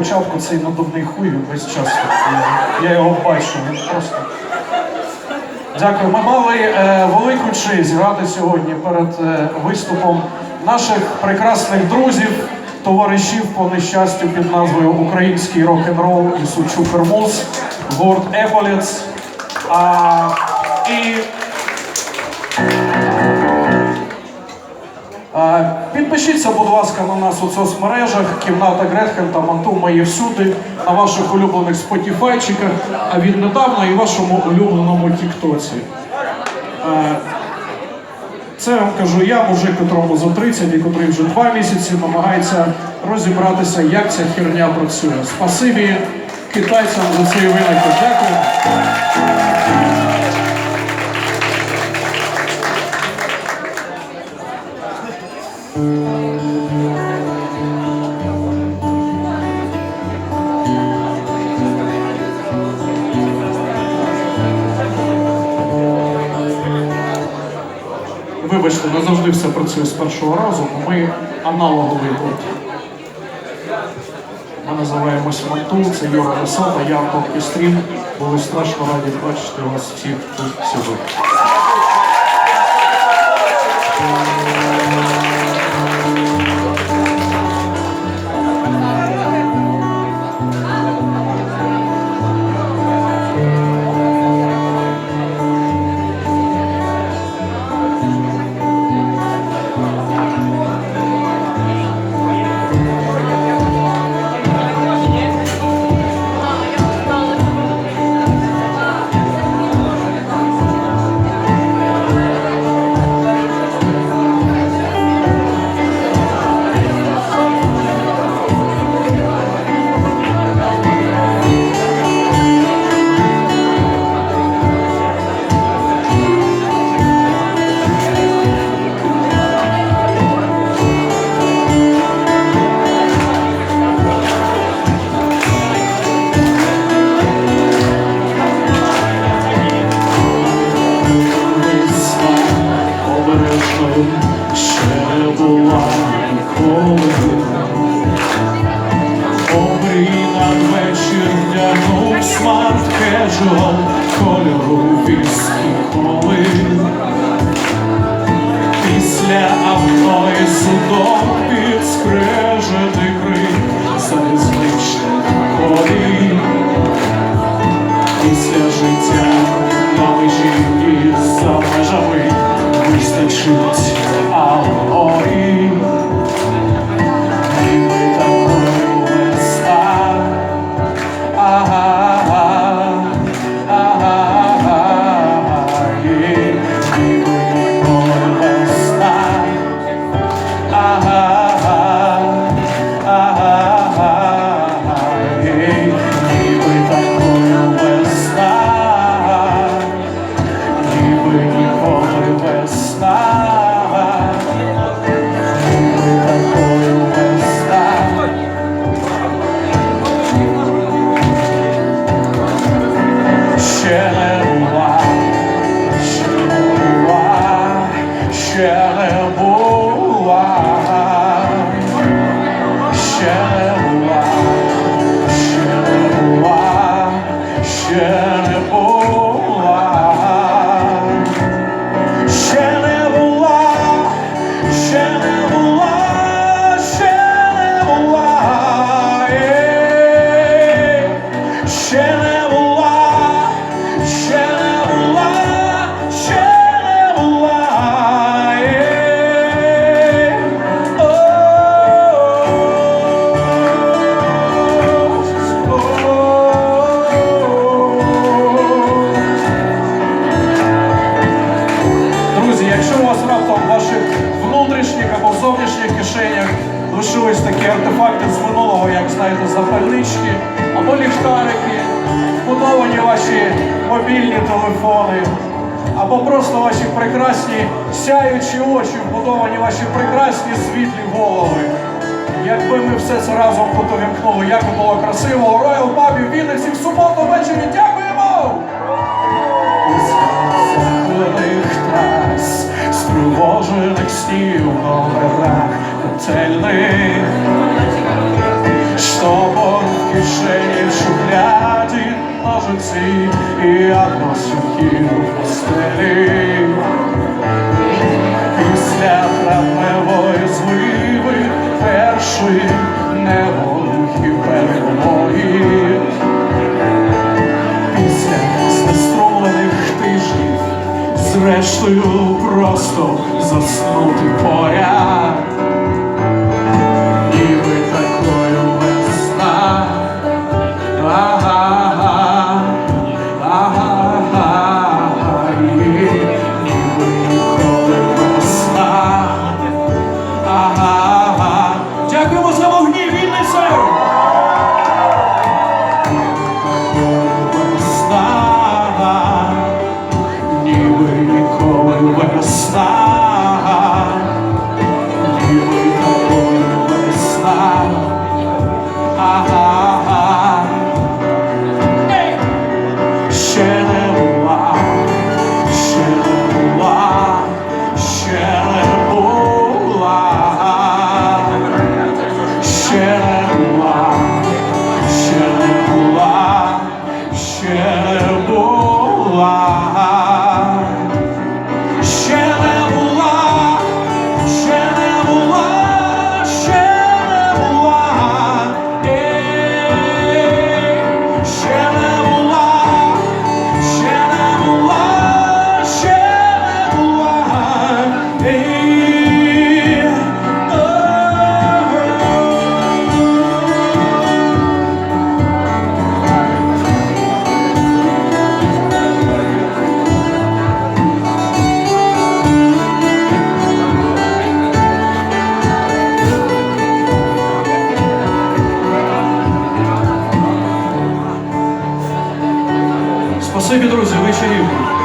початку цей надувний хуй весь час. Я, його бачу, він просто. Дякую. Ми мали е, велику честь грати сьогодні перед е, виступом наших прекрасних друзів, товаришів по нещастю під назвою Український рок-н-рол і Сучу Пермуз, гурт Еполіц. А, і Підпишіться, будь ласка, на нас у соцмережах. Кімната Гретхен та Манту мої всюди, на ваших улюблених спотіфайчиках, а віднедавна і вашому улюбленому Тіктоці. Е, Це вам кажу я, мужик, котрому за 30 і котрий вже два місяці намагається розібратися, як ця херня працює. Спасибі китайцям за цей винахід. Дякую. Вибачте, не завжди все працює з першого разу, бо ми аналоговий гурт. Ми називаємось Манту, це Юра Висота, я Антон Стрін. Були страшно раді бачити вас всіх тут сьогодні. Ніколи. Обрій надвечір дягнув смарт кежуал кольору віскі коли. Після авто і судом підскрежети крик залізничних колій. Після життя на межі і за межами вистачить алгорі. Кишенях лишились такі артефакти з минулого, як знаєте, запальнички або ліхтарики, вбудовані ваші мобільні телефони, або просто ваші прекрасні сяючі очі, вбудовані ваші прекрасні світлі голови. Якби ми все це разом тут як би було красиво у Royal Pub в Вінниці в суботу ввечері. Дякуємо! Захилених снів в цельных, что он в кишени в шухляде ножицы И одно сухие пустыли. Після травневої зливи першої неволухи перемоги. Після знестрованих тижнів, зрештою просто заснути по Спасибі, друзі, ви.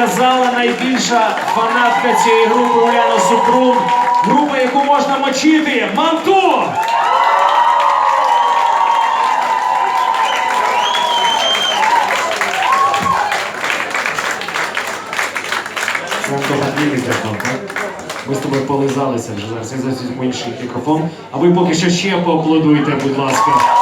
Казала найбільша фанатка цієї групи Уляна Супрун, група, яку можна мочити, манту! Ми з тобою полизалися вже зараз. Я зараз візьму інший мікрофон. А ви поки що ще поаплодуйте, будь ласка.